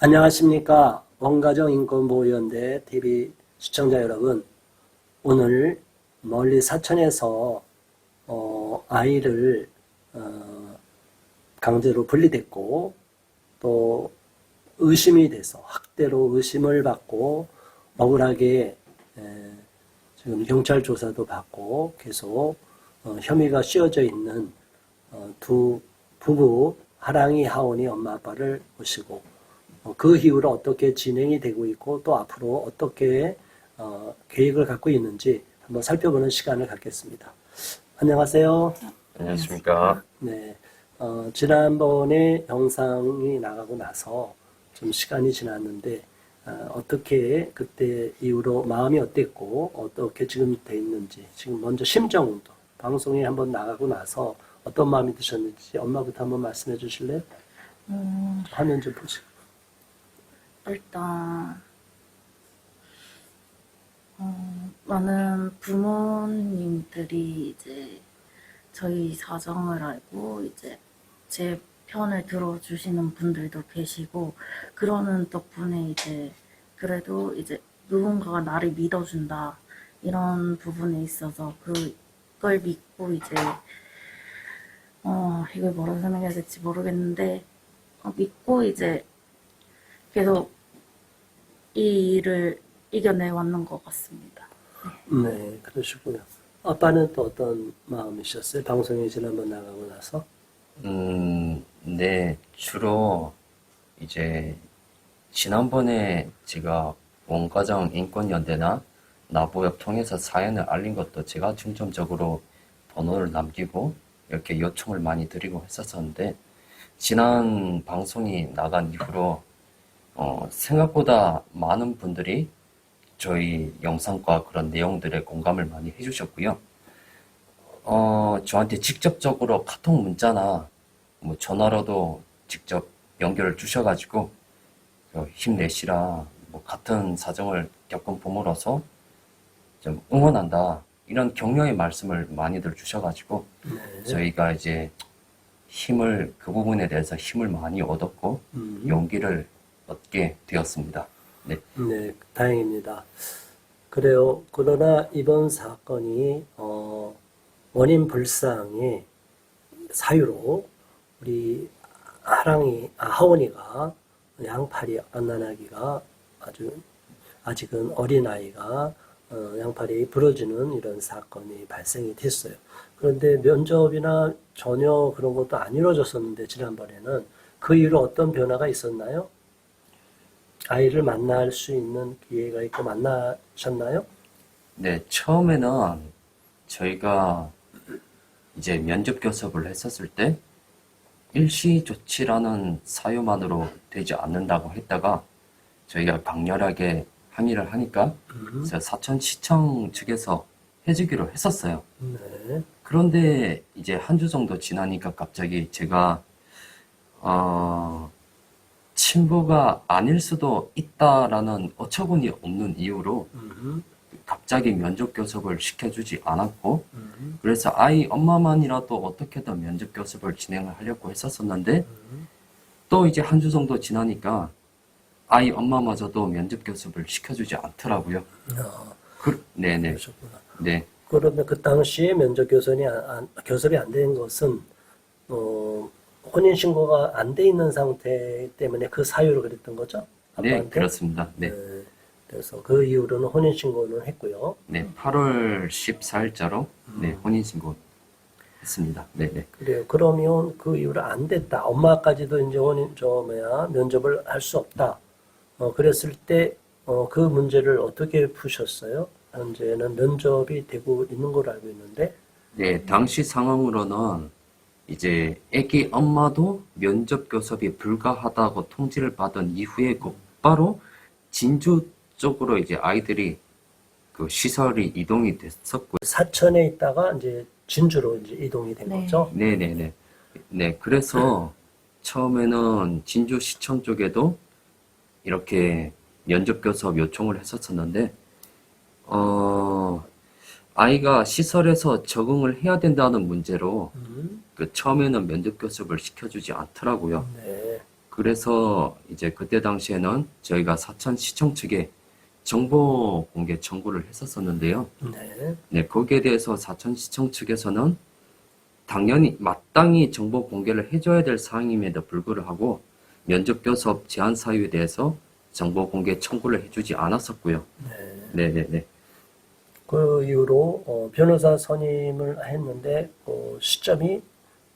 안녕하십니까. 원가정 인권보호연대 TV 시청자 여러분. 오늘 멀리 사천에서 어, 아이를 어, 강제로 분리됐고 또 의심이 돼서 학대로 의심을 받고 억울하게 에, 지금 경찰 조사도 받고 계속 어, 혐의가 씌워져 있는 어, 두 부부 하랑이 하온이 엄마 아빠를 모시고 어, 그 이후로 어떻게 진행이 되고 있고 또 앞으로 어떻게 어, 계획을 갖고 있는지 한번 살펴보는 시간을 갖겠습니다. 안녕하세요. 안녕하십니까. 네, 어, 지난번에 영상이 나가고 나서 좀 시간이 지났는데 어, 떻게 그때 이후로 마음이 어땠고 어떻게 지금 돼 있는지 지금 먼저 심정도 방송에 한번 나가고 나서 어떤 마음이 드셨는지 엄마부터 한번 말씀해 주실래요? 음, 화면 좀 보시고. 일단, 어, 많은 부모님들이 이제 저희 사정을 알고 이제 제 편을 들어주시는 분들도 계시고, 그러는 덕분에 이제 그래도 이제 누군가가 나를 믿어준다. 이런 부분에 있어서 그걸 믿고 이제, 어, 이걸 뭐라고 설명해야 될지 모르겠는데, 어, 믿고 이제 계속 이 일을 이겨내 왔는 것 같습니다. 네, 그러시고요. 아빠는 또 어떤 마음이셨어요? 방송에 지난번 나가고 나서? 음, 네, 주로 이제 지난번에 제가 원가정 인권연대나 나보협 통해서 사연을 알린 것도 제가 중점적으로 번호를 남기고 이렇게 요청을 많이 드리고 했었었는데 지난 방송이 나간 이후로 어, 생각보다 많은 분들이 저희 영상과 그런 내용들에 공감을 많이 해주셨고요. 어, 저한테 직접적으로 카톡 문자나 뭐 전화로도 직접 연결을 주셔가지고 어, 힘내시라 뭐 같은 사정을 겪은 부모로서 좀 응원한다 이런 격려의 말씀을 많이들 주셔가지고 네. 저희가 이제 힘을 그 부분에 대해서 힘을 많이 얻었고 음. 용기를 얻게 되었습니다. 네. 네, 다행입니다. 그래요. 그러나 이번 사건이 어, 원인 불상의 사유로 우리 하랑이 아, 하원이가 양팔이 갓난아기가 아주 아직은 어린 아이가 어, 양팔이 부러지는 이런 사건이 발생이 됐어요. 그런데 면접이나 전혀 그런 것도 안 이루어졌었는데 지난번에는 그 이후로 어떤 변화가 있었나요? 아이를 만날 수 있는 기회가 있고 만나셨나요? 네, 처음에는 저희가 이제 면접 교섭을 했었을 때 일시 조치라는 사유만으로 되지 않는다고 했다가 저희가 강렬하게 항의를 하니까 그래서 사천시청 측에서 해주기로 했었어요. 네. 그런데 이제 한 주 정도 지나니까 갑자기 제가 어, 친부가 아닐 수도 있다라는 어처구니 없는 이유로 음, 갑자기 면접 교섭을 시켜주지 않았고 음, 그래서 아이 엄마만이라도 어떻게든 면접 교섭을 진행을 하려고 했었었는데 또 이제 한 주 정도 지나니까 아이 엄마마저도 면접 교섭을 시켜주지 않더라고요. 아, 그, 네네. 그러셨구나. 네. 그러면 그 당시에 면접 교섭이 안, 안- 교섭이 안 된 것은 어, 혼인 신고가 안 돼 있는 상태 때문에 그 사유로 그랬던 거죠? 네, 아빠한테? 그렇습니다. 네. 네. 그래서 그 이후로는 혼인 신고는 했고요. 네, 8월 14일자로 네, 혼인 신고 했습니다. 네, 네. 그래요. 그러면 그 이후로 안 됐다. 엄마까지도 이제 혼인 저 뭐야 면접을 할 수 없다. 어 그랬을 때어그 문제를 어떻게 푸셨어요? 현재는 면접이 되고 있는 걸로 알고 있는데. 네, 당시 상황으로는 이제 애기 엄마도 면접 교섭이 불가하다고 통지를 받은 이후에 곧바로 진주 쪽으로 이제 아이들이 그 시설이 이동이 됐었고, 사천에 있다가 이제 진주로 이제 이동이 된 네. 거죠. 네네네. 네, 그래서 처음에는 진주시청 쪽에도 이렇게 면접 교섭 요청을 했었었는데, 어, 아이가 시설에서 적응을 해야 된다는 문제로 음, 그 처음에는 면접 교섭을 시켜주지 않더라고요. 네. 그래서 이제 그때 당시에는 저희가 사천 시청 측에 정보 공개 청구를 했었었는데요. 네. 네, 거기에 대해서 사천 시청 측에서는 당연히 마땅히 정보 공개를 해줘야 될 사항임에도 불구하고 면접 교섭 제한 사유에 대해서 정보 공개 청구를 해주지 않았었고요. 네, 네, 네. 그 이후로 어, 변호사 선임을 했는데 어, 시점이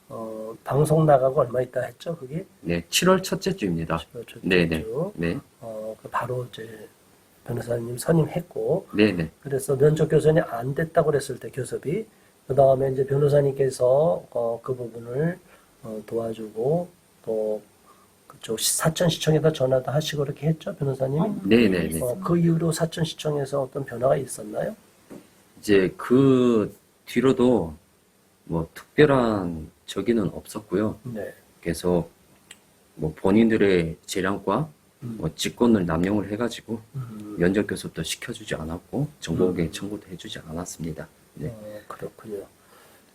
어, 방송 나가고 얼마 있다 했죠, 그게? 네, 7월 첫째 주입니다. 그렇죠. 네, 네, 네, 어, 그 바로 이제 변호사님 선임했고 네, 네. 그래서 면접 교섭이 안 됐다고 그랬을 때 교섭이 그 다음에 이제 변호사님께서 어, 그 부분을 어, 도와주고 또 그쪽 사천시청에다 전화도 하시고 그렇게 했죠 변호사님이 네, 네, 네. 어, 그 이후로 사천시청에서 어떤 변화가 있었나요? 이제 그 뒤로도 뭐 특별한 적이는 없었고요. 네. 계속 뭐 본인들의 재량과 뭐 직권을 남용을 해가지고 음, 면접 교섭도 시켜주지 않았고 정보 공개 청구도 해주지 않았습니다. 네. 어, 그렇군요.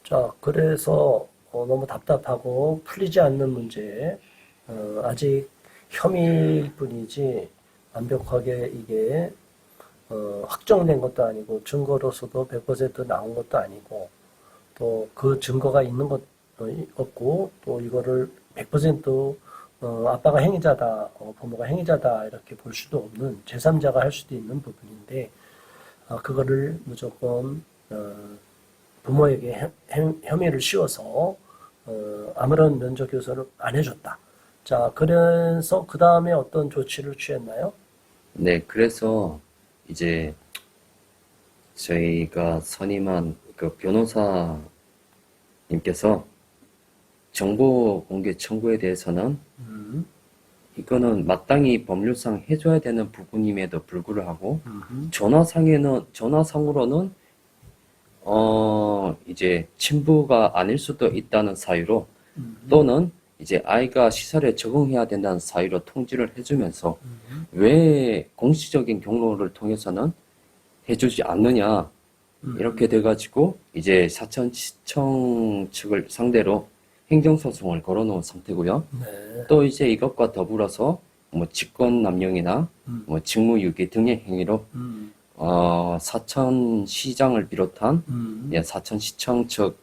자, 그래서 어, 너무 답답하고 풀리지 않는 문제, 어, 아직 혐의일 뿐이지 완벽하게 이게 어, 확정된 것도 아니고 증거로서도 100% 나온 것도 아니고 또 그 증거가 있는 것 어, 없고 또 이거를 100% 어, 아빠가 행위자다, 어, 부모가 행위자다 이렇게 볼 수도 없는 제3자가 할 수도 있는 부분인데 어, 그거를 무조건 어, 부모에게 혐의를 씌워서 어, 아무런 면접 교섭을 안 해줬다. 자, 그래서 그 다음에 어떤 조치를 취했나요? 네, 그래서 이제 저희가 선임한 그 변호사님께서 정보 공개 청구에 대해서는 음, 이거는 마땅히 법률상 해줘야 되는 부분임에도 불구하고 음, 전화상에는 전화상으로는 어 이제 친부가 아닐 수도 있다는 사유로 음, 또는 이제 아이가 시설에 적응해야 된다는 사유로 통지를 해주면서 음, 왜 공식적인 경로를 통해서는 해주지 않느냐 음. 이렇게 돼가지고 이제 사천시청 측을 상대로 행정소송을 걸어놓은 상태고요. 네. 또 이제 이것과 더불어서 뭐 직권남용이나 음, 뭐 직무유기 등의 행위로 음, 어, 사천시장을 비롯한 음, 예, 사천시청 측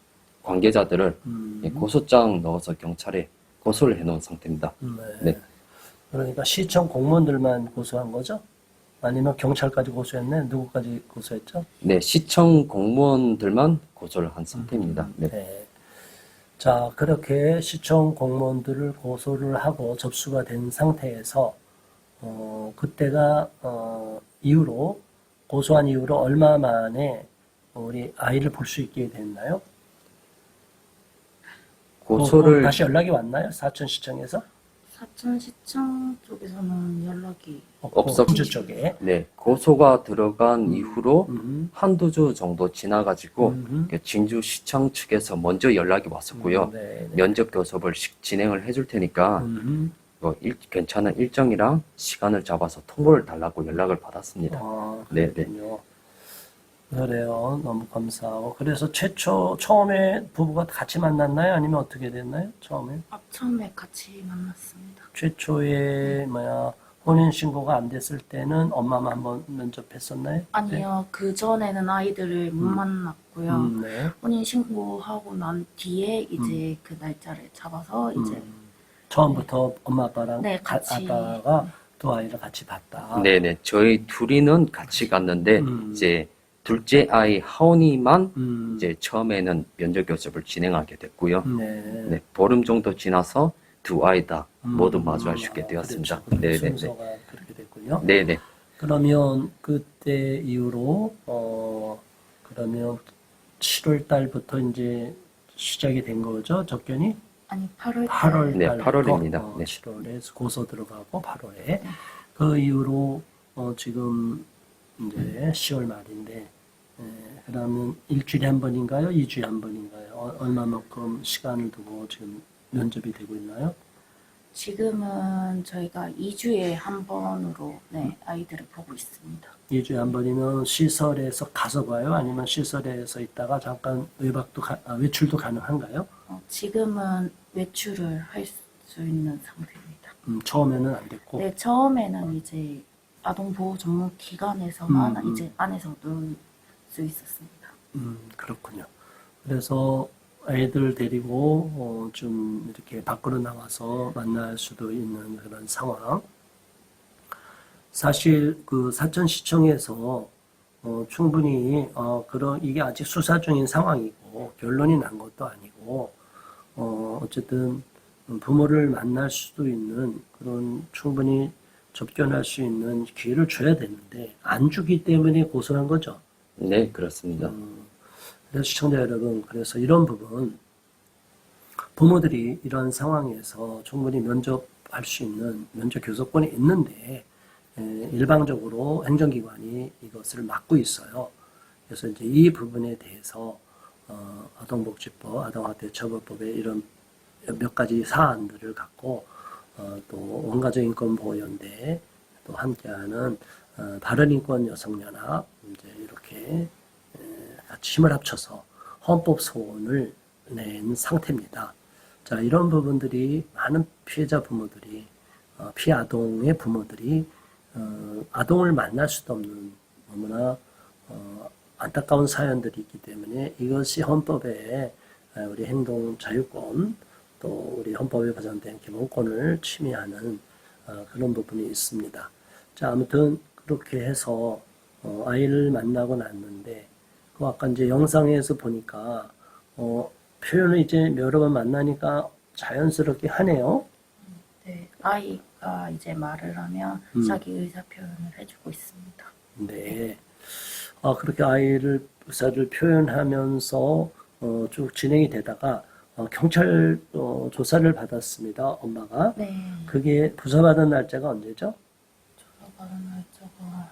관계자들을 음, 예, 고소장 넣어서 경찰에 고소를 해놓은 상태입니다. 네. 네. 그러니까 시청 공무원들만 고소한 거죠? 아니면 경찰까지 고소했네? 누구까지 고소했죠? 네, 시청 공무원들만 고소를 한 상태입니다. 네. 네. 자, 그렇게 시청 공무원들을 고소를 하고 접수가 된 상태에서, 어, 그때가, 어, 이후로, 고소한 이후로 얼마 만에 우리 아이를 볼 수 있게 됐나요? 어, 고소를 다시 연락이 왔나요? 사천시청에서? 사천시청 쪽에서는 연락이 없었- 군주 쪽에. 네, 고소가 들어간 이후로 음, 한두 주 정도 지나가지고 음, 그 진주시청 측에서 먼저 연락이 왔었고요. 네, 네. 면접 교섭을 시- 진행을 해줄 테니까 음, 뭐 일- 괜찮은 일정이랑 시간을 잡아서 통보를 달라고 연락을 받았습니다. 아, 네, 네. 그렇군요. 그래요. 너무 감사하고. 그래서 최초, 처음에 부부가 같이 만났나요? 아니면 어떻게 됐나요? 처음에? 아, 처음에 같이 만났습니다. 최초에, 뭐야, 혼인신고가 안 됐을 때는 엄마만 한번 면접했었나요? 아니요, 그 전에는 아이들을 못 만났고요. 음, 네. 혼인 신고하고 난 뒤에 이제 그 날짜를 잡아서 이제 음, 처음부터 엄마 아빠랑 네, 가- 같이. 아빠가 두 아이를 같이 봤다. 네네, 저희 둘이는 같이 갔는데 음. 이제 둘째 아이 하온이만 음, 이제 처음에는 면접 교섭을 진행하게 됐고요. 네. 네, 보름 정도 지나서 두 아이 다 음, 모두 마주할 수 있게 아, 되었습니다. 그렇죠. 네 네 네. 순서가 그렇게 됐군요. 네 네. 그러면 그때 이후로 어 그러면 7월 달부터 이제 시작이 된 거죠 접견이 아니 8월 8월 네, 달부터 8월입니다. 어, 네. 7월에 고소 들어가고 8월에 그 이후로 어 지금 이제 10월 말인데 에, 그러면 일주일에 한 번인가요? 2주에 한 번인가요? 어, 얼마만큼 시간을 두고 지금 면접이 되고 있나요? 지금은 저희가 2주에 한 번으로 네, 아이들을 보고 있습니다. 2주에 한 번이면 시설에서 가서 봐요? 아니면 시설에서 있다가 잠깐 외박도 가- 아, 외출도 가능한가요? 어, 지금은 외출을 할 수 있는 상태입니다. 음, 처음에는 안 됐고. 네, 처음에는 이제 아동보호 전문 기관에서만 음, 음. 이제 안에서 놀 수 있었습니다. 음, 그렇군요. 그래서 애들 데리고 어, 좀 이렇게 밖으로 나와서 만날 수도 있는 그런 상황. 사실 그 사천시청에서 어, 충분히 어, 그런 이게 아직 수사 중인 상황이고 결론이 난 것도 아니고 어, 어쨌든 부모를 만날 수도 있는 그런 충분히 접견할 수 있는 기회를 줘야 되는데 안 주기 때문에 고소한 거죠. 네, 그렇습니다. 그래서 시청자 여러분, 그래서 이런 부분, 부모들이 이런 상황에서 충분히 면접할 수 있는 면접 교섭권이 있는데, 에, 일방적으로 행정기관이 이것을 막고 있어요. 그래서 이제 이 부분에 대해서, 어, 아동복지법, 아동학대처벌법의 이런 몇 가지 사안들을 갖고, 어, 또 원가족인권 보호연대, 또 함께하는 어, 바른인권 여성연합, 이제 이렇게 같이 힘을 합쳐서 헌법 소원을 낸 상태입니다. 자, 이런 부분들이 많은 피해자 부모들이, 어, 피해 아동의 부모들이, 어, 아동을 만날 수도 없는 너무나, 어, 안타까운 사연들이 있기 때문에 이것이 헌법에 어, 우리 행동 자유권, 또 우리 헌법에 보장된 기본권을 침해하는 어, 그런 부분이 있습니다. 자, 아무튼 그렇게 해서 어, 아이를 만나고 났는데 그 아까 이제 영상에서 보니까 어, 표현을 이제 여러 번 만나니까 자연스럽게 하네요. 네, 아이가 이제 말을 하면 음. 자기 의사 표현을 해주고 있습니다. 네. 아, 그렇게 아이를 의사를 표현하면서 어, 쭉 진행이 되다가 어, 경찰 어, 조사를 받았습니다. 엄마가. 네, 그게 조사받은 날짜가 언제죠? 조사받은 날짜가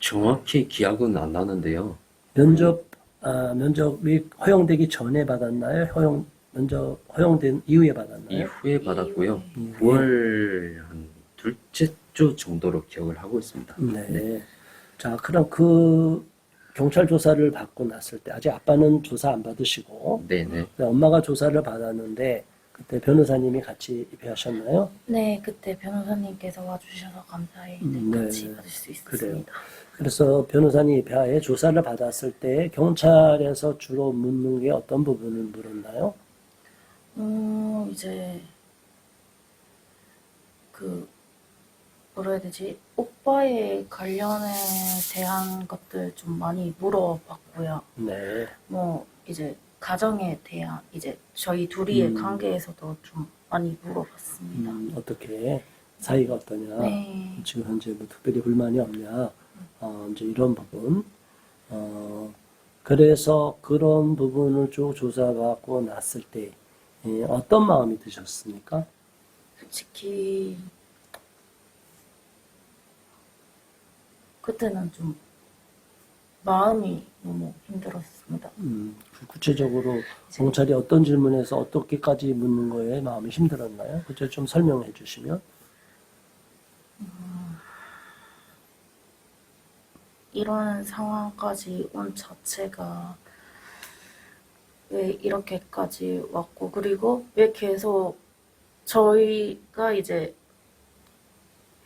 정확히 기억은 안 나는데요. 면접 아, 면접이 허용되기 전에 받았나요? 허용 면접 허용된 이후에 받았나요? 이후에 받았고요. 이후에. 9월 한 둘째 주 정도로 기억을 하고 있습니다. 네. 자, 그럼 그 경찰 조사를 받고 났을 때 아직 아빠는 조사 안 받으시고 네네. 엄마가 조사를 받았는데 그때 변호사님이 같이 입회하셨나요? 네, 그때 변호사님께서 와주셔서 감사히 네, 음, 네, 같이 네. 받을 수 그래요. 있었습니다. 그래서 변호사님 입회하에 조사를 받았을 때 경찰에서 주로 묻는 게 어떤 부분을 물었나요? 음, 이제 그 뭐라 해야 되지? 오빠의 관련에 대한 것들 좀 많이 물어봤고요. 네. 뭐 이제 가정에 대한 이제 저희 둘이의 음. 관계에서도 좀 많이 물어봤습니다. 음, 어떻게 사이가 어떠냐? 네. 지금 현재 뭐 특별히 불만이 없냐? 어, 이제 이런 부분. 어, 그래서 그런 부분을 쭉 조사받고 났을 때 예, 어떤 마음이 드셨습니까? 솔직히 그때는 좀 마음이 너무 힘들었습니다. 음, 구체적으로 경찰이 어떤 질문에서 어떻게까지 묻는 거에 마음이 힘들었나요? 그저 좀 설명해 주시면. 이런 상황까지 온 자체가 왜 이렇게까지 왔고 그리고 왜 계속 저희가 이제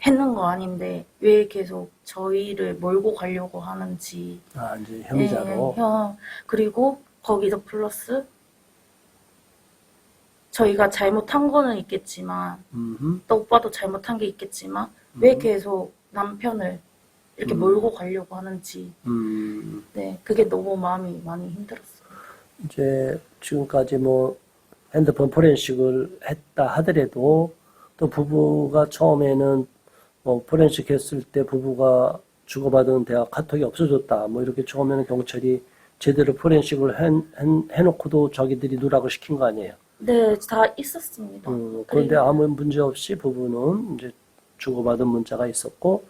했는 거 아닌데 왜 계속 저희를 몰고 가려고 하는지 아, 이제 혐의자로. 네, 형 그리고 거기서 플러스 저희가 잘못한 거는 있겠지만 음흠. 또 오빠도 잘못한 게 있겠지만 왜 음. 계속 남편을 이렇게 음. 몰고 가려고 하는지 음, 네 그게 너무 마음이 많이 힘들었어요. 이제 지금까지 뭐 핸드폰 포렌식을 했다 하더라도 또 부부가 처음에는 뭐 포렌식 했을 때 부부가 주고받은 대화 카톡이 없어졌다. 뭐 이렇게 처음에는 경찰이 제대로 포렌식을 해, 해, 놓고도 자기들이 누락을 시킨 거 아니에요. 네, 다 있었습니다. 음, 그런데 그리고- 아무 문제 없이 부부는 이제 주고받은 문자가 있었고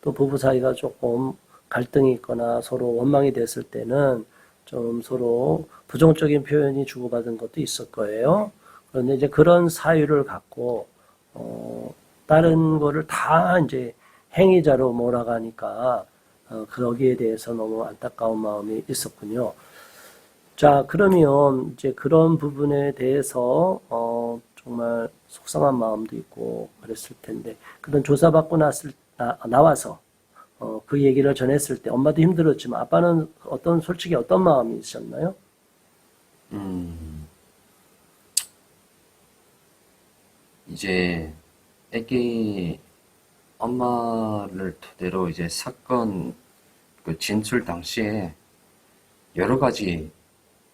또 부부 사이가 조금 갈등이 있거나 서로 원망이 됐을 때는 좀 서로 부정적인 표현이 주고받은 것도 있을 거예요. 그런데 이제 그런 사유를 갖고 어, 다른 거를 다 이제 행위자로 몰아가니까 어, 거기에 대해서 너무 안타까운 마음이 있었군요. 자, 그러면 이제 그런 부분에 대해서 어, 좀 정말 속상한 마음도 있고 그랬을 텐데 그런 조사받고 났을 나, 나와서 어, 그 얘기를 전했을 때 엄마도 힘들었지만 아빠는 어떤 솔직히 어떤 마음이 있었나요? 음, 이제 애기 엄마를 토대로 이제 사건 그 진술 당시에 여러 가지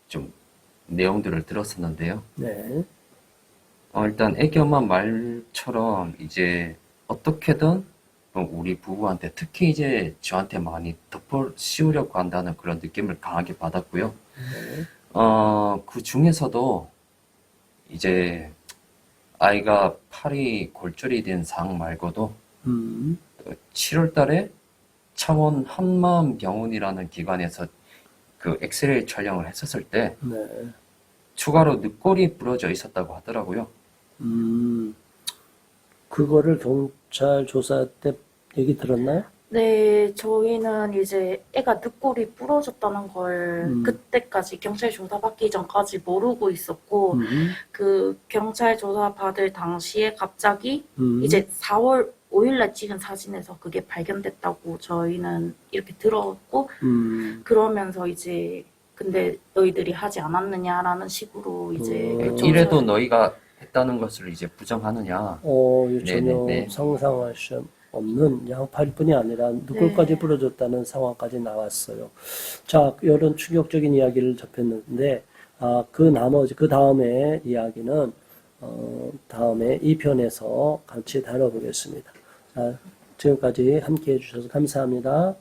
좀 내용들을 들었었는데요. 네. 어, 일단 애기 엄마 말처럼 이제 어떻게든 뭐 우리 부부한테 특히 이제 저한테 많이 덮어 씌우려고 한다는 그런 느낌을 강하게 받았고요. 네. 어, 그 중에서도 이제 아이가 팔이 골절이 된 상황 말고도 음. 7월 달에 창원 한마음병원이라는 기관에서 그 엑스레이 촬영을 했었을 때 네. 추가로 늑골이 부러져 있었다고 하더라고요. 음. 그거를 경찰 조사 때 얘기 들었나요? 네, 저희는 이제 애가 늑골이 부러졌다는 걸 음. 그때까지 경찰 조사 받기 전까지 모르고 있었고, 음. 그 경찰 조사 받을 당시에 갑자기 음. 이제 4월 5일날 찍은 사진에서 그게 발견됐다고 저희는 이렇게 들었고, 음. 그러면서 이제 근데 너희들이 하지 않았느냐라는 식으로 이제 음. 그 이래도 너희가 했다는 것을 이제 부정하느냐? 어, 네, 전혀 네, 네. 상상할 수 없 는 양팔 뿐이 아니라 누굴까지 네. 부러졌다는 상황까지 나왔어요. 자, 이런 충격적인 이야기를 접했는데, 아, 그 나머지, 그 다음에 이야기는, 어, 다음에 2편에서 같이 다뤄보겠습니다. 자, 지금까지 함께 해주셔서 감사합니다.